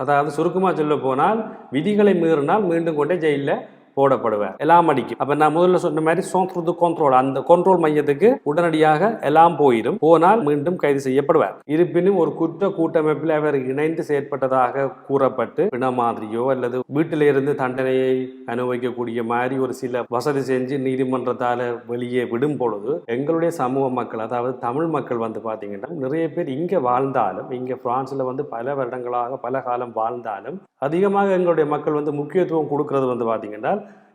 அதாவது சுருக்கமாக சொல்ல போனால் விதிகளை மீறினால் மீண்டும் கொண்டே ஜெயிலில் போடப்படுவேன். எல்லாம் அடிக்கும். அப்ப நான் முதல்ல சொன்ன மாதிரி சோன்றது கண்ட்ரோல் அந்த கண்ட்ரோல் மையத்துக்கு உடனடியாக எல்லாம் போயிடும். போனால் மீண்டும் கைது செய்யப்படுவார். இருப்பினும் ஒரு குற்ற கூட்டமைப்பில் அவர் இணைந்து செயற்பட்டதாக கூறப்பட்டு பிண மாதிரியோ அல்லது வீட்டில இருந்து தண்டனையை அனுபவிக்கக்கூடிய மாதிரி ஒரு சில வசதி செஞ்சு நீதிமன்றத்தால வெளியே விடும் பொழுது எங்களுடைய சமூக மக்கள் அதாவது தமிழ் மக்கள் வந்து பாத்தீங்கன்னா நிறைய பேர் இங்க வாழ்ந்தாலும் இங்க பிரான்ஸ்ல வந்து பல வருடங்களாக பல காலம் வாழ்ந்தாலும் அதிகமாக எங்களுடைய மக்கள் வந்து முக்கியத்துவம் கொடுக்கறது வந்து பாத்தீங்கன்னா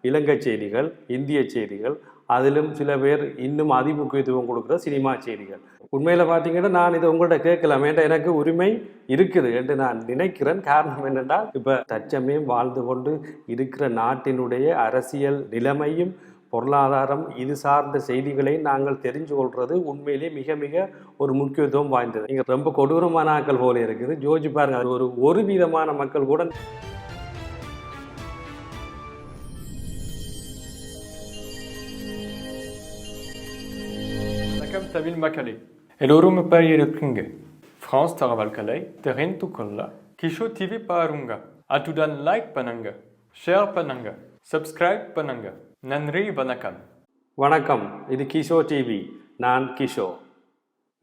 இலங்கை செய்திகள் இந்திய செய்திகள் அதிலும் சில பேர் இன்னும் அதிமுக்கியத்துவம் கொடுக்குற சினிமா செய்திகள். உண்மையில் பார்த்தீங்கன்னா நான் இதை உங்கள்கிட்ட கேட்கலாம் ஏன்டா எனக்கு உரிமை இருக்குது என்று நான் நினைக்கிறேன். காரணம் என்னென்றால் இப்போ தற்சமயம் வாழ்ந்து கொண்டு இருக்கிற நாட்டினுடைய அரசியல் நிலைமையும் பொருளாதாரம் இது சார்ந்த செய்திகளை நாங்கள் தெரிஞ்சு கொள்வது உண்மையிலே மிக மிக ஒரு முக்கியத்துவம் வாய்ந்தது. இங்கே ரொம்ப கொடூரமான ஆக்கள் போல இருக்குது. ஜோஜி பாருங்க அது ஒரு ஒரு விதமான மக்கள் கூட வணக்கம் தமிழ் மக்களே எல்லோரும் எப்படி இருக்கீங்க ஃப்ரான்ஸ் தகவல் கலை தெரிந்து கொள்ள கிஷோ டிவி பாருங்க அத்துடன் லைக் பண்ணுங்க ஷேர் பண்ணுங்க சப்ஸ்கிரைப் பண்ணுங்க நன்றி வணக்கம் வணக்கம் இது கிஷோ டிவி நான் கிஷோ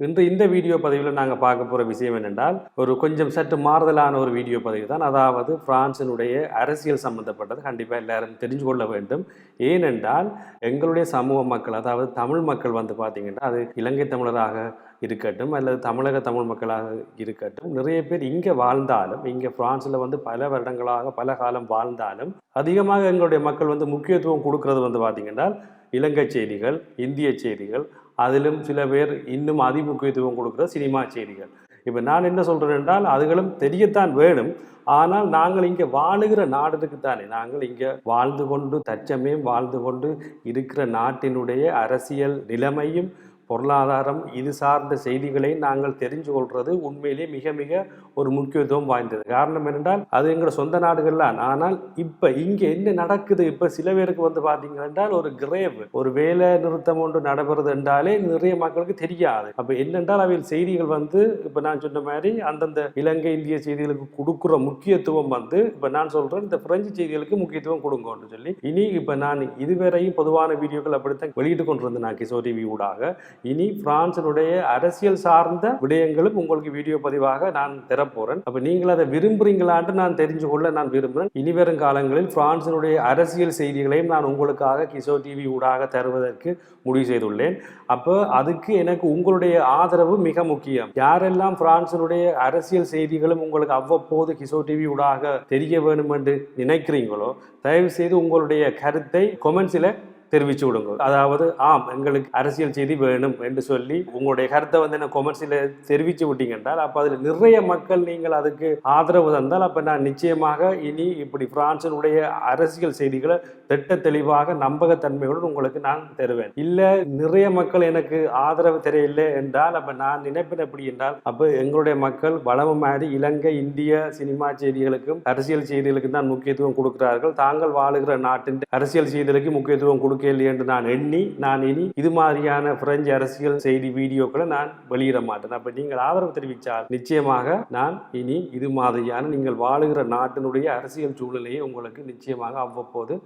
இன்று இந்த வீடியோ பதிவில் நாங்கள் பார்க்க போகிற விஷயம் என்னென்றால் ஒரு கொஞ்சம் சற்று மாறுதலான ஒரு வீடியோ பதிவு தான். அதாவது பிரான்சினுடைய அரசியல் சம்பந்தப்பட்டது கண்டிப்பாக எல்லாரும் தெரிஞ்சு கொள்ள வேண்டும். ஏனென்றால் எங்களுடைய சமூக மக்கள் அதாவது தமிழ் மக்கள் வந்து பார்த்திங்கன்னா அது இலங்கை தமிழராக இருக்கட்டும் அல்லது தமிழக தமிழ் மக்களாக இருக்கட்டும் நிறைய பேர் இங்கே வாழ்ந்தாலும் இங்கே பிரான்ஸில் வந்து பல வருடங்களாக பல காலம் வாழ்ந்தாலும் அதிகமாக எங்களுடைய மக்கள் வந்து முக்கியத்துவம் கொடுக்கறது வந்து பார்த்திங்கன்னா இலங்கை செய்திகள் இந்திய செய்திகள் அதிலும் சில பேர் இன்னும் அதிமுக்கியத்துவம் கொடுக்குற சினிமா செய்திகள். இப்போ நான் என்ன சொல்கிறேன் என்றால் அதுகளும் தெரியத்தான் வேணும். ஆனால் நாங்கள் இங்கே வாழுகிற நாடுக்கு தானே. நாங்கள் இங்கே வாழ்ந்து கொண்டு தற்சமயம் வாழ்ந்து கொண்டு இருக்கிற நாட்டினுடைய அரசியல் நிலைமையும் பொருளாதாரம் இது சார்ந்த செய்திகளை நாங்கள் தெரிஞ்சு கொள்வது உண்மையிலே மிக மிக ஒரு முக்கியத்துவம் வாய்ந்தது. காரணம் என்னென்றால் அது எங்களோட சொந்த நாடுகள்லாம் ஆனால் இப்போ இங்கே என்ன நடக்குது? இப்போ சில பேருக்கு வந்து பார்த்தீங்க என்றால் ஒரு கிரேவ் ஒரு வேலை நிறுத்தம் ஒன்று நடைபெறுது என்றாலே நிறைய மக்களுக்கு தெரியாது. அப்போ என்னென்றால் அவையில் செய்திகள் வந்து இப்போ நான் சொன்ன மாதிரி அந்தந்த இலங்கை இந்திய செய்திகளுக்கு கொடுக்குற முக்கியத்துவம் வந்து இப்போ நான் சொல்கிறேன் இந்த பிரெஞ்சு செய்திகளுக்கு முக்கியத்துவம் கொடுங்கன்னு சொல்லி இனி இப்போ நான் இதுவரையும் பொதுவான வீடியோக்கள் அப்படித்தான் வெளியிட்டு கொண்டிருந்தேன் நான் கிஷோர் டிவி ஊடாக. இனி பிரான்சினுடைய அரசியல் சார்ந்த விடயங்களும் உங்களுக்கு வீடியோ பதிவாக நான் தரப்போறேன். அப்ப நீங்கள் அதை விரும்புறீங்களான்னு நான் தெரிஞ்சு கொள்ள நான் விரும்புகிறேன் இனி வரும் காலங்களில் பிரான்சினுடைய அரசியல் செய்திகளையும் நான் உங்களுக்காக கிசோ டிவி ஊடாக தருவதற்கு முடிவு செய்துள்ளேன். அப்போ அதுக்கு எனக்கு உங்களுடைய ஆதரவு மிக முக்கியம். யாரெல்லாம் பிரான்சினுடைய அரசியல் செய்திகளும் உங்களுக்கு அவ்வப்போது கிசோ டிவி ஊடாக தெரிய வேண்டும் என்று நினைக்கிறீங்களோ தயவு செய்து உங்களுடைய கருத்தை கொமெண்ட்ஸில் தெரிவிச்சு விடுங்க. அதாவது ஆம் எங்களுக்கு அரசியல் செய்தி வேணும் என்று சொல்லி உங்களுடைய கருத்தை வந்து என்ன கொமர்சியில் தெரிவித்து விட்டீங்க என்றால் அப்போ அதில் நிறைய மக்கள் நீங்கள் அதுக்கு ஆதரவு தந்தால் அப்போ நான் நிச்சயமாக இனி இப்படி பிரான்சினுடைய அரசியல் செய்திகளை திட்ட தெளிவாக நம்பகத்தன்மையுடன் உங்களுக்கு நான் தருவேன். இல்லை நிறைய மக்கள் எனக்கு ஆதரவு தெரியல என்றால் அப்போ நான் நினைப்பேன் எப்படி என்றால் அப்போ எங்களுடைய மக்கள் வளம மாதிரி இலங்கை இந்திய சினிமா செய்திகளுக்கும் அரசியல் செய்திகளுக்கும் தான் முக்கியத்துவம் கொடுக்கிறார்கள். தாங்கள் வாழுகிற நாட்டின் அரசியல் செய்திகளுக்கு முக்கியத்துவம் கொடுக்க கேள்வி என்று நான் எண்ணி நான் இனி இது மாதிரியான பிரெஞ்சு அரசியல் செய்தி வீடியோக்களை நான் வெளியிட மாட்டேன். அப்ப நீங்கள் ஆதரவு தெரிவித்தால் நிச்சயமாக நான் இனி இது மாதிரியான நீங்கள் வாழுகிற நாட்டினுடைய அரசியல் சூழ்நிலையை உங்களுக்கு நிச்சயமாக அவ்வப்போது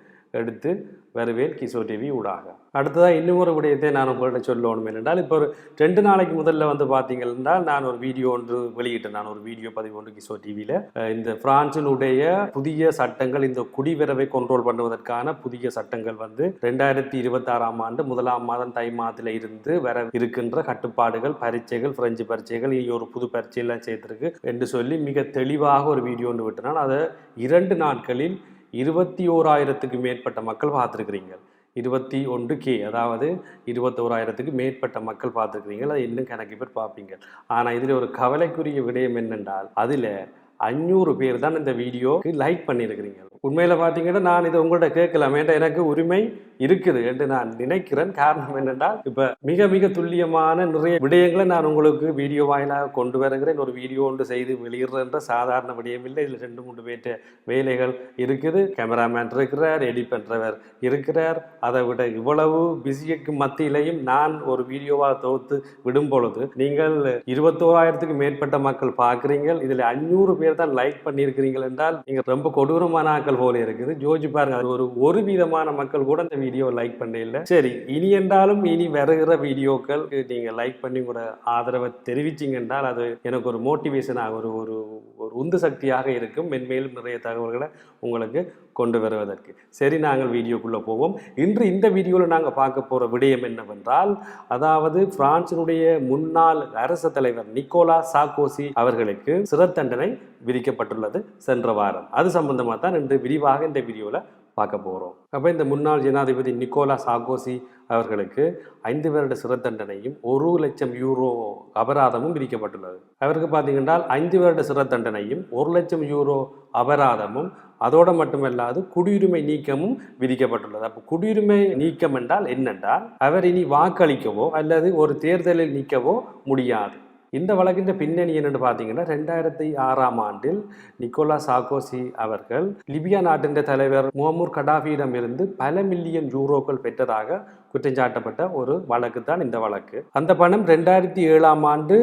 எடுத்து வருவேன் கிசோ டிவி ஊடாக. அடுத்ததாக இன்னும் ஒரு விடயத்தை நான் உங்கள்கிட்ட சொல்லணும் என்றால் இப்போ ஒரு ரெண்டு நாளைக்கு முதல்ல வந்து பார்த்தீங்க என்றால் நான் ஒரு வீடியோ ஒன்று வெளியிட்டேன். நான் ஒரு வீடியோ பதிவு ஒன்று கிசோ டிவியில் இந்த பிரான்சினுடைய புதிய சட்டங்கள் இந்த குடிவரவை கண்ட்ரோல் பண்ணுவதற்கான புதிய சட்டங்கள் வந்து ரெண்டாயிரத்தி இருபத்தாறாம் ஆண்டு முதலாம் மாதம் தை மாதத்தில் இருந்து வர இருக்கின்ற கட்டுப்பாடுகள் பரீட்சைகள் பிரெஞ்சு பரீட்சைகள் இனி ஒரு புது பரீட்சையெல்லாம் சேர்த்துருக்கு என்று சொல்லி மிக தெளிவாக ஒரு வீடியோ ஒன்று விட்டனால் அதை இரண்டு நாட்களில் இருபத்தி ஓராயிரத்துக்கு மேற்பட்ட மக்கள் பார்த்துருக்குறீங்க. இருபத்தி ஒன்று கே அதாவது இருபத்தோராயிரத்துக்கு மேற்பட்ட மக்கள் பார்த்துருக்கிறீங்க. அதை இன்னும் கணக்கு பேர் பார்ப்பீங்க. ஆனால் இதில் ஒரு கவலைக்குரிய விடயம் என்னென்றால் அதில் அஞ்சூறு பேர் தான் இந்த வீடியோக்கு லைக் பண்ணியிருக்கிறீங்க. உண்மையில் பார்த்தீங்கன்னா நான் இதை உங்கள்கிட்ட கேட்கலாம் ஏன்டா எனக்கு உரிமை இருக்குது என்று நான் நினைக்கிறேன். காரணம் என்னென்றால் இப்போ மிக மிக துல்லியமான நிறைய விடயங்களை நான் உங்களுக்கு வீடியோ வாயிலாக கொண்டு வருகிறேன். ஒரு வீடியோ ஒன்று செய்து வெளியிடுறன்ற சாதாரண விடயம் இல்லை. இதில் ரெண்டு மூன்று பேர்ட்ட வேலைகள் இருக்குது. கேமராமேன் இருக்கிறார் எடிட் பண்ணுறவர் இருக்கிறார். அதை விட இவ்வளவு பிஸிக்கு மத்தியிலையும் நான் ஒரு வீடியோவாக தொகுத்து விடும் பொழுது நீங்கள் இருபத்தோராயிரத்துக்கு மேற்பட்ட மக்கள் பார்க்குறீங்க இதில் அஞ்சூறு பேர் தான் லைக் பண்ணியிருக்கிறீங்க என்றால் நீங்க ரொம்ப கொடூரமான ஆக்கள் போல இருக்குது. ஜோஜி பாருங்க அது ஒரு ஒரு விதமான மக்கள் கூட அந்த வீடியோ லைக் பண்ண இல்லை. சரி இனி என்றாலும் இனி வருகிற வீடியோக்கள் நீங்க லைக் பண்ணி கூட ஆதரவை தெரிவிச்சீங்க என்றால் அது எனக்கு ஒரு மோட்டிவேஷனாக ஒரு ஒரு ஒரு உந்து சக்தியாக இருக்கும். மென்மேலும் நிறைய தகவல்களை உங்களுக்கு கொண்டு வருவதற்கு. சரி நாங்கள் வீடியோக்குள்ளே போவோம். இன்று இந்த வீடியோவில் நாங்கள் பார்க்க போகிற விடயம் என்னவென்றால் அதாவது பிரான்சினுடைய முன்னாள் அரச தலைவர் நிக்கோலா சாக்கோசி அவர்களுக்கு சிறை தண்டனை விதிக்கப்பட்டுள்ளது சென்ற வாரம். அது சம்பந்தமாக தான் இன்று விரிவாக இந்த வீடியோவில் பார்க்க போகிறோம் அப்போ இந்த முன்னாள் ஜனாதிபதி நிக்கோலா சாகோசி அவர்களுக்கு ஐந்து வருட சிறை தண்டனையும் ஒரு லட்சம் யூரோ அபராதமும் விதிக்கப்பட்டுள்ளது. அவருக்கு பார்த்தீங்கன்னா ஐந்து வருட சிறை தண்டனையும் ஒரு லட்சம் யூரோ அபராதமும் அதோடு மட்டுமல்லாது குடியுரிமை நீக்கமும் விதிக்கப்பட்டுள்ளது. அப்போ குடியுரிமை நீக்கம் என்றால் என்னென்றால் அவர் இனி வாக்களிக்கவோ அல்லது ஒரு தேர்தலில் நீக்கவோ முடியாது. இந்த வழக்கின் பின்னணி என்னன்னு பார்த்தீங்கன்னா ரெண்டாயிரத்தி ஆறாம் ஆண்டில் நிக்கோலா சாகோசி அவர்கள் லிபியா நாட்டின் தலைவர் முகமூர் கடாஃபியிடமிருந்து பல மில்லியன் யூரோக்கள் பெற்றதாக குற்றஞ்சாட்டப்பட்ட ஒரு வழக்கு தான் இந்த வழக்கு. அந்த பணம் ரெண்டாயிரத்தி ஏழாம் ஆண்டு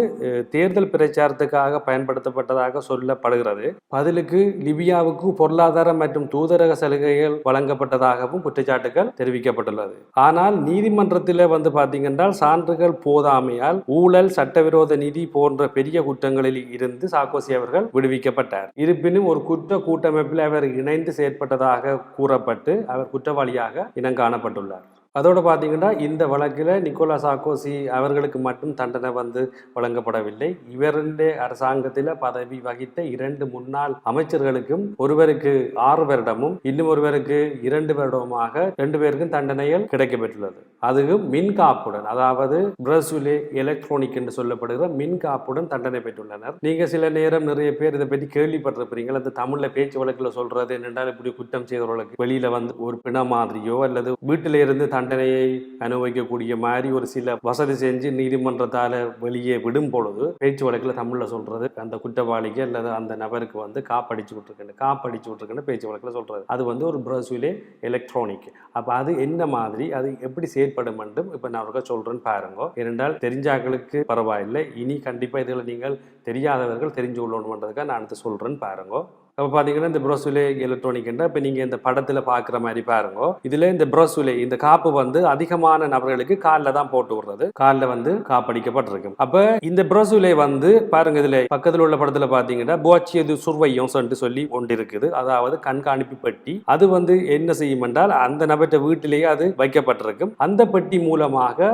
தேர்தல் பிரச்சாரத்துக்காக பயன்படுத்தப்பட்டதாக சொல்லப்படுகிறது. பதிலுக்கு லிபியாவுக்கு பொருளாதார மற்றும் தூதரக சலுகைகள் வழங்கப்பட்டதாகவும் குற்றச்சாட்டுகள் தெரிவிக்கப்பட்டுள்ளது. ஆனால் நீதிமன்றத்தில் வந்து பார்த்தீங்கன்னா சான்றுகள் போதாமையால் ஊழல் சட்டவிரோத நிதி போன்ற பெரிய குற்றங்களில் இருந்து சாக்கோசி அவர்கள் விடுவிக்கப்பட்டார். இருப்பினும் ஒரு குற்ற கூட்டமைப்பில் அவர் இணைந்து செயற்பட்டதாக கூறப்பட்டு அவர் குற்றவாளியாக இனங்காணப்பட்டுள்ளார் அதோடு பார்த்தீங்கன்னா இந்த வழக்கில் நிக்கோலா சாக்கோசி அவர்களுக்கு மட்டும் தண்டனை வந்து வழங்கப்படவில்லை. இவருடைய அரசாங்கத்தில் பதவி வகித்த இரண்டு முன்னாள் அமைச்சர்களுக்கும் ஒருவருக்கு ஆறு வருடமும் இன்னும் ஒருவருக்கு இரண்டு வருடமாக ரெண்டு பேருக்கும் தண்டனைகள் கிடைக்கப்பெற்றுள்ளது. அதுவும் மின் காப்புடன் அதாவது பிரசுலே எலக்ட்ரானிக் என்று சொல்லப்படுகிற மின் காப்புடன் தண்டனை பெற்றுள்ளனர். நீங்கள் சில நேரம் நிறைய பேர் இதை பற்றி கேள்விப்பட்டிருப்பீங்க அந்த தமிழில் பேச்சு வழக்கில் சொல்றது என்னென்றால் இப்படி குற்றம் செய்தவர்களுக்கு வெளியில் வந்து ஒரு பிண மாதிரியோ அல்லது வீட்டில இருந்து தண்டனையை அனுபவிக்கக்கூடிய மாதிரி ஒரு சில வசதி செஞ்சு நீதிமன்றத்தால் வெளியே விடும் பொழுது பேச்சு வழக்கில் தமிழில் சொல்றது அந்த குற்றவாளிக்கு அல்லது அந்த நபருக்கு வந்து காப்படிச்சு விட்டுருக்கேன் காப்படிச்சு விட்ருக்கேன்னு பேச்சு வழக்கில் சொல்றது. அது வந்து ஒரு பிரசுவிலே எலக்ட்ரானிக் அப்போ அது என்ன மாதிரி அது எப்படி செயற்படும் என்றும் இப்போ நான் அவர்கள் சொல்கிறேன்னு பாருங்க. ஏனென்றால் தெரிஞ்சாக்களுக்கு பரவாயில்லை. இனி கண்டிப்பாக இதில் நீங்கள் தெரியாதவர்கள் தெரிஞ்சு கொள்ளணுன்றதுக்காக நான் அடுத்து சொல்கிறேன்னு பாருங்க. அப்போ பார்த்தீங்கன்னா இந்த ப்ரோசுலே எலக்ட்ரானிக்ன்ற இப்போ நீங்கள் இந்த படத்தில் பார்க்குற மாதிரி பாருங்க. இதில் இந்த ப்ரோசுலே இந்த காப்பு வந்து அதிகமான நபர்களுக்கு காலில் தான் போட்டு விடுறது. காலில் வந்து காப்படிக்கப்பட்டிருக்கு அப்போ இந்த ப்ரோசுலே வந்து பாருங்க இதில் பக்கத்தில் உள்ள படத்தில் பார்த்தீங்கன்னா போச்சியது சுர்வையம் சொல்லிட்டு சொல்லி ஒன்று இருக்குது. அதாவது கண்காணிப்பு பெட்டி. அது வந்து என்ன செய்யும் என்றால் அந்த நபர்கிட்ட வீட்டிலேயே அது வைக்கப்பட்டிருக்கும். அந்த பெட்டி மூலமாக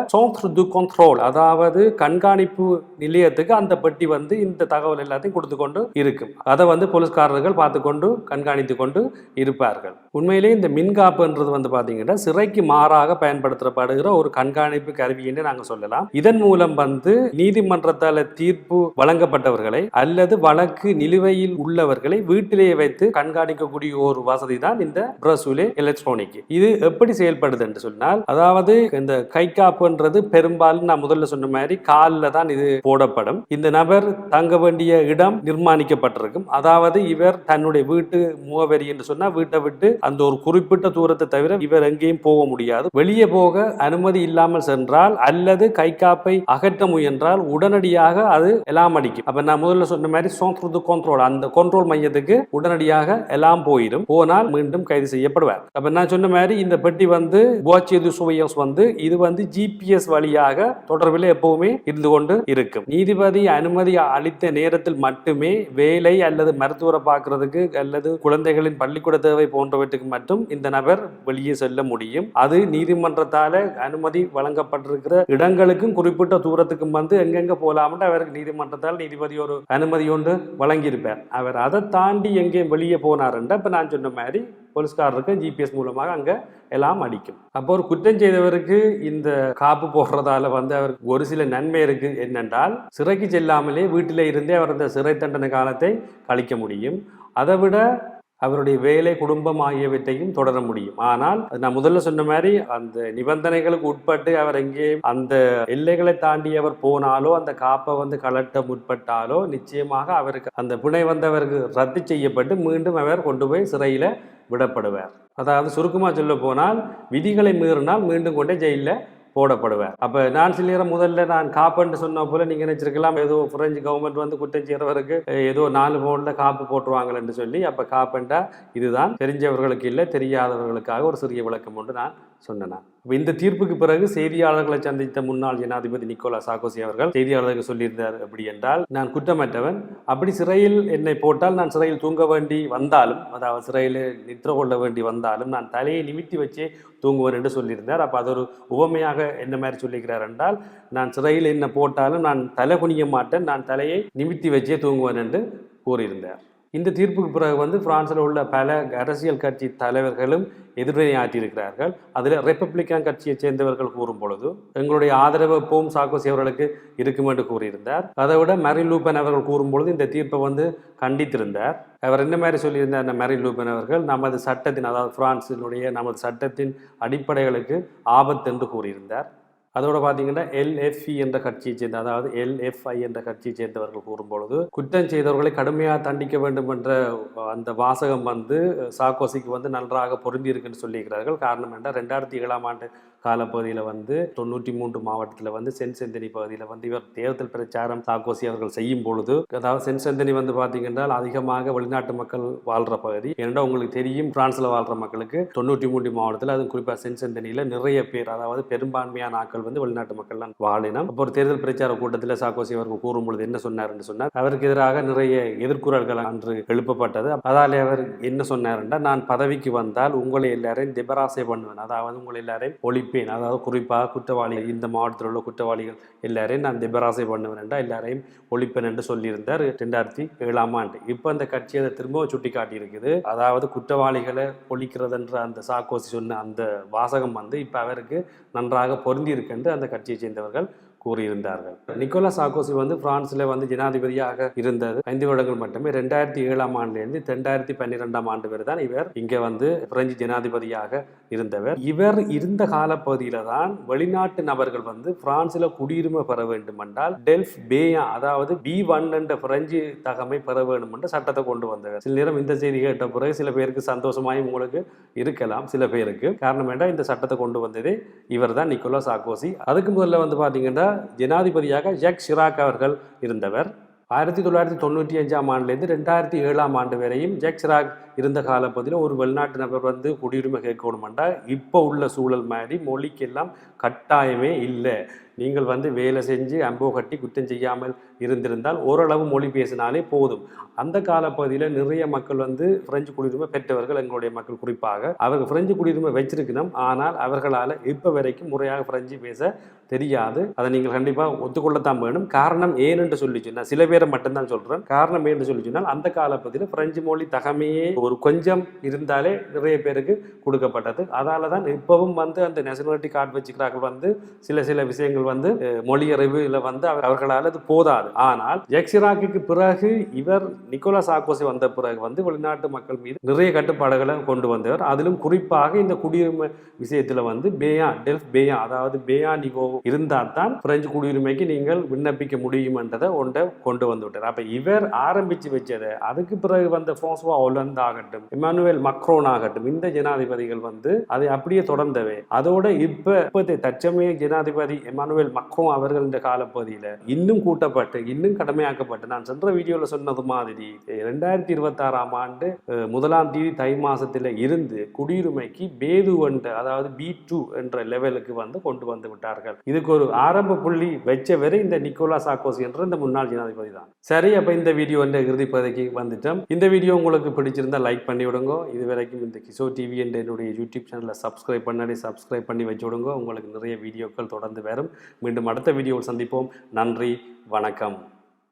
கண்ட்ரோல் அதாவது கண்காணிப்பு நிலையத்துக்கு அந்த பெட்டி வந்து இந்த தகவல் எல்லாத்தையும் கொடுத்து கொண்டு இருக்கும். அதை வந்து போலீஸ்காரர்கள் பார்த்து கொண்டு கண்காணித்து கொண்டு இருப்பார்கள். உண்மையிலே இந்த மின்காப்புன்றது வந்து பார்த்தீங்கன்னா சிறைக்கு மாறாக பயன்படுத்தப்படுகிற ஒரு கண்காணிப்பு கருவி என்று நாங்கள் சொல்லலாம். இதன் மூலம் வந்து நீதிமன்றத்தால் தீர்ப்பு வழங்கப்பட்டவர்களை அல்லது வழக்கு நிலுவையில் உள்ளவர்களை வீட்டிலேயே வைத்து கண்காணிக்கக்கூடிய ஒரு வசதி தான் இந்த பிரசுலே எலக்ட்ரானிக் இது எப்படி செயல்படுது என்று சொன்னால் அதாவது இந்த கை காப்புன்றது பெரும்பாலும் நான் முதல்ல சொன்ன மாதிரி காலில் தான் இது போடப்படும். இந்த நபர் தங்க வேண்டிய இடம் நிர்மாணிக்கப்பட்டிருக்கும். அதாவது இவர் தன்னுடைய வீட்டு முகவரி என்று சொன்னா வீட்டை விட்டு அந்த ஒரு குறிப்பிட்ட தூரத்தை தவிர இவர் எங்கேயும் போக முடியாது. வெளியே போக அனுமதி இல்லாமல் சென்றால் அல்லது கை காப்பை அகற்ற முயன்றால் உடனடியாக அது எல்லாம் அடிக்கும். அப்ப நான் முதல்ல சொன்ன மாதிரி சோத்ருது கண்ட்ரோல் அந்த கண்ட்ரோல் மையத்துக்கு உடனடியாக எல்லாம் போயிடும். போனால் மீண்டும் கைது செய்யப்படுவார். அப்ப நான் சொன்ன மாதிரி இந்த பெட்டி வந்து போச்சியது சுவையஸ் வந்து இது வந்து ஜிபிஎஸ் வழியாக தொடர்பில் எப்பவுமே இருந்து கொண்டு இருக்கும். நீதிபதி அனுமதி அளித்த நேரத்தில் மட்டுமே வேலை அல்லது மருத்துவரை பார்க்கறதுக்கு அல்லது குழந்தைகளின் பள்ளிக்கூட தேவை போன்றவற்றுக்கு மட்டும் இந்த நபர் வெளியே செல்ல முடியும். அது நீதிமன்றத்தால அனுமதி வழங்கப்பட்டிருக்கிற இடங்களுக்கும் குறிப்பிட்ட தூரத்துக்கும் வந்து எங்கெங்க போலாம்னு அவருக்கு நீதிமன்றத்தால் நீதிபதி ஒரு அனுமதி ஒன்று வழங்கியிருப்பார். அவர் அதை தாண்டி எங்கேயும் வெளியே போனாருன்ற இப்போ நான் சொன்ன மாதிரி போலீஸ்காரருக்கு ஜிபிஎஸ் மூலமாக அங்க எல்லாம் அடிக்கும். அப்போ ஒரு குற்றம் செய்தவருக்கு இந்த காப்பு போடுறதால வந்து அவருக்கு ஒரு சில நன்மை இருக்கு. என்னென்றால் சிறைக்கு செல்லாமலே வீட்டிலே இருந்தே அவர் அந்த சிறை தண்டனை காலத்தை கழிக்க முடியும். அதை விட அவருடைய வேலை குடும்பம் ஆகியவற்றையும் தொடர முடியும். ஆனால் அது நான் முதல்ல சொன்ன மாதிரி அந்த நிபந்தனைகளுக்கு உட்பட்டு அவர் எங்கே அந்த எல்லைகளை தாண்டி அவர் போனாலோ அந்த காப்பை வந்து கலட்ட முற்பட்டாலோ நிச்சயமாக அவருக்கு அந்த பிணை வந்தவருக்கு ரத்து செய்யப்பட்டு மீண்டும் அவர் கொண்டு போய் சிறையில் விடப்படுவார். அதாவது சுருக்கமாக சொல்ல போனால் விதிகளை மீறினால் மீண்டும் கொண்டே ஜெயிலில் போடப்படுவேன். அப்போ நான் சில முதல்ல நான் காப்புன்னு சொன்ன போல நீங்கள் நினச்சிருக்கலாம் ஏதோ பிரெஞ்சு கவர்மெண்ட் வந்து குற்றம் செய்கிறவருக்கு ஏதோ நாலு பவுன்ல காப்பு போட்டுருவாங்கன்னு சொல்லி அப்போ காப்புண்டா இதுதான் தெரிஞ்சவர்களுக்கு இல்லை தெரியாதவர்களுக்காக ஒரு சிறிய விளக்கம் ஒன்று நான் சொன்னனா. இந்த தீர்ப்புக்கு பிறகு செய்தியாளர்களை சந்தித்த முன்னாள் ஜனாதிபதி நிக்கோலா சாகோசி அவர்கள் செய்தியாளர்களுக்கு சொல்லியிருந்தார் அப்படி என்றால் நான் குற்றமற்றவன். அப்படி சிறையில் என்னை போட்டால் நான் சிறையில் தூங்க வேண்டி வந்தாலும் அதாவது சிறையில் நித்திர கொள்ள வேண்டி வந்தாலும் நான் தலையை நிமித்தி வச்சே தூங்குவேன் என்று சொல்லியிருந்தார். அப்போ அது ஒரு உவமையாக என்ன மாதிரி சொல்லிக்கிறார் என்றால் நான் சிறையில் என்ன போட்டாலும் நான் தலை குனிய மாட்டேன். நான் தலையை நிமித்தி வச்சே தூங்குவேன் என்று கூறியிருந்தார். இந்த தீர்ப்புக்கு பிறகு வந்து பிரான்சில் உள்ள பல அரசியல் கட்சி தலைவர்களும் எதிர்வினையாற்றியிருக்கிறார்கள் அதில் ரிப்பப்ளிக்கன் கட்சியைச் சேர்ந்தவர்கள் கூறும் பொழுது எங்களுடைய ஆதரவு போம் சாக்கோசி அவர்களுக்கு இருக்கும் என்று கூறியிருந்தார். அதை விட மெரின் லூபன் அவர்கள் கூறும்பொழுது இந்த தீர்ப்பை வந்து கண்டித்திருந்தார். அவர் என்ன மாதிரி சொல்லியிருந்தார் இந்த மெரின் அவர்கள்? நமது சட்டத்தின் அதாவது பிரான்சினுடைய நமது சட்டத்தின் அடிப்படைகளுக்கு ஆபத்து என்று கூறியிருந்தார். அதோட பார்த்தீங்கன்னா எல்எஃப்இ என்ற கட்சியை சேர்ந்த அதாவது எல்எஃப்ஐ என்ற கட்சியை சேர்ந்தவர்கள் கூறும்பொழுது குற்றம் செய்தவர்களை கடுமையாக தண்டிக்க வேண்டும் என்ற அந்த வாசகம் வந்து சாக்கோசிக்கு வந்து நன்றாக பொருந்தி இருக்குன்னு சொல்லியிருக்கிறார்கள். காரணம் என்றால் ரெண்டாயிரத்தி ஏழாம் ஆண்டு காலப்பகுதியில் வந்து தொண்ணூற்றி மூன்று மாவட்டத்தில் வந்து சென் செந்தனி பகுதியில் வந்து இவர் தேர்தல் பிரச்சாரம் சாக்கோசி அவர்கள் செய்யும் பொழுது அதாவது சென் செந்தனி வந்து பார்த்தீங்கன்னா அதிகமாக வெளிநாட்டு மக்கள் வாழ்கிற பகுதி. ஏன்னா உங்களுக்கு தெரியும் பிரான்ஸில் வாழ்கிற மக்களுக்கு தொண்ணூற்றி மூன்று மாவட்டத்தில் அதுவும் குறிப்பாக சென் செந்தனியில் நிறைய பேர் அதாவது பெரும்பான்மையான மக்கள் வந்து வெளிநாட்டு மக்கள்லாம் வாழினம். அப்போ ஒரு தேர்தல் பிரச்சார கூட்டத்தில் சாக்கோசி அவர் கூறும் பொழுது என்ன சொன்னார் என்று சொன்னார். அவருக்கு எதிராக நிறைய எதிர்குறல்கள் அன்று எழுப்பப்பட்டது. அதாலே அவர் என்ன சொன்னார் என்றால் நான் பதவிக்கு வந்தால் உங்களை எல்லாரையும் திபராசை பண்ணுவேன். அதாவது உங்களை எல்லாரையும் ஒழிப்பேன். அதாவது குறிப்பாக குற்றவாளிகள் இந்த மாவட்டத்தில் உள்ள குற்றவாளிகள் எல்லாரையும் நான் திபராசை பண்ணுவேன் என்றால் எல்லாரையும் ஒழிப்பேன் என்று சொல்லியிருந்தார் ரெண்டாயிரத்தி ஏழாம் ஆண்டு. இப்போ அந்த கட்சி அதை திரும்பவும் சுட்டி காட்டியிருக்குது அதாவது குற்றவாளிகளை ஒழிக்கிறதுன்ற அந்த சாக்கோசி சொன்ன அந்த வாசகம் வந்து இப்போ அவருக்கு நன்றாக பொருந்தி இருக்கு என்று அந்த கட்சியைச் சேர்ந்தவர்கள் கூறியிருந்தார்கள். நிக்கோலா சாக்கோசி வந்து பிரான்ஸ்ல வந்து ஜனாதிபதியாக இருந்தது. ஐந்து வருடங்கள் மட்டுமே ரெண்டாயிரத்தி ஏழாம் ஆண்டுலேருந்து ரெண்டாயிரத்தி பன்னிரெண்டாம் ஆண்டு வரை தான் இவர் இங்கே வந்து பிரெஞ்சு ஜனாதிபதியாக இருந்தவர். இவர் இருந்த காலப்பகுதியில தான் வெளிநாட்டு நபர்கள் வந்து பிரான்ஸில் குடியுரிமை பெற வேண்டும் என்றால் டெல்ஃப் பேயா அதாவது பி ஒன் என்ற பிரெஞ்சு தகமை பெற வேண்டும் என்று சட்டத்தை கொண்டு வந்தவர். சில நேரம் இந்த செய்தி கேட்ட பிறகு சில பேருக்கு சந்தோஷமாயும் உங்களுக்கு இருக்கலாம் சில பேருக்கு. காரணம் என்றால் இந்த சட்டத்தை கொண்டு வந்ததே இவர் தான் நிக்கோலா சாக்கோசி அதுக்கு முதல்ல வந்து பார்த்தீங்கன்னா ஜனாதிபதியாக ஜக் சிராக் அவர்கள் இருந்தவர். ஆயிரத்தி தொள்ளாயிரத்தி தொண்ணூற்றி அஞ்சாம் ஆண்டுலேருந்து ரெண்டாயிரத்தி ஏழாம் ஆண்டு வரையும் ஜக் சிராக் இருந்த காலப்பகுதியில் ஒரு வெளிநாட்டு நபர் வந்து குடியுரிமை கேட்கணுமெண்டா? இப்போ உள்ள சூழல் மாதிரி மொழிக்கெல்லாம் கட்டாயமே இல்லை. நீங்கள் வந்து வேலை செஞ்சு அம்போ கட்டி குற்றம் செய்யாமல் இருந்திருந்தால் ஓரளவு மொழி பேசினாலே போதும். அந்த காலப்பகுதியில் நிறைய மக்கள் வந்து பிரெஞ்சு குடியுரிமை பெற்றவர்கள் எங்களுடைய மக்கள் குறிப்பாக. அவர்கள் பிரெஞ்சு குடியுரிமை வச்சிருக்கணும். ஆனால் அவர்களால் இப்போ வரைக்கும் முறையாக பிரெஞ்சு பேச தெரியாது. அதை நீங்கள் கண்டிப்பாக ஒத்துக்கொள்ளத்தான் வேணும். காரணம் ஏனென்று சொல்லி சொன்னால் சில பேரை மட்டும்தான் சொல்கிறேன் காரணம் ஏன்னு சொல்லி சொன்னால் அந்த காலப்பகுதியில் பிரெஞ்சு மொழி தகமையே ஒரு கொஞ்சம் இருந்தாலே நிறைய பேருக்கு கொடுக்கப்பட்டது. அதால தான் இப்போவும் வந்து அந்த நேஷனாலிட்டி கார்டு வச்சுக்கிறார்கள் வந்து சில சில விஷயங்கள் வந்து மொழியறிவுல மொழியறிவில் வந்து அவர்- அவர்களால் அது போதாது. ஆனால் ஜெக்சிராக்கு பிறகு இவர் நிக்கோலா சாக்கோசி வந்த பிறகு வந்து வெளிநாட்டு மக்கள் மீது நிறைய கட்டுப்பாடுகளை கொண்டு வந்தவர். அதிலும் குறிப்பாக இந்த குடியுரிமை விஷயத்தில் வந்து பேயா டெல்ஃப் பேயா அதாவது பேயா நிகோ இருந்தால் தான் பிரெஞ்சு குடியுரிமைக்கு நீங்கள் விண்ணப்பிக்க முடியுமென்றதை ஒன்றை கொண்டு வந்து விட்டார் அப்போ இவர் ஆரம்பித்து வச்சதை அதுக்கு பிறகு வந்த ஃபான்சுவா ஒலந்தாக ஆகட்டும். இமானுவேல் மக்ரோன் ஆகட்டும். இந்த ஜனாதிபதிகள் வந்து அதை அப்படியே தொடர்ந்தவை. அதோட இப்ப இப்போதைய தற்சமய ஜனாதிபதி இமானுவேல் மக்ரோன் அவர்கள் இந்த காலப்பகுதியில் இன்னும் கூட்டப்பட்டு இன்னும் கடமையாக்கப்பட்டு நான் சென்ற வீடியோவில் சொன்னது மாதிரி ரெண்டாயிரத்தி இருபத்தாறாம் ஆண்டு முதலாம் தேதி தை மாசத்துல இருந்து குடியுரிமைக்கு பேது என்ற அதாவது பி டூ என்ற லெவலுக்கு வந்து கொண்டு வந்து விட்டார்கள். இதுக்கு ஒரு ஆரம்ப புள்ளி வச்சவரை இந்த நிக்கோலா சாக்கோசி என்ற இந்த முன்னாள் ஜனாதிபதி தான். சரி அப்ப இந்த வீடியோ என்ற இறுதிப்பதைக்கு வந்துட்டோம். இந்த வீடியோ உங்களுக்கு பிடிச்சிருந்தா லைக் பண்ணி விடுங்க. இது வரைக்கும் இந்த கிசோ டிவி என்ற என்னுடைய யூடியூப் சேனலை சப்ஸ்கிரைப் பண்ணாடி சப்ஸ்கிரைப் பண்ணி வச்சு விடுங்க. உங்களுக்கு நிறைய வீடியோக்கள் தொடர்ந்து வரும். மீண்டும் அடுத்த வீடியோவில் சந்திப்போம். நன்றி வணக்கம்.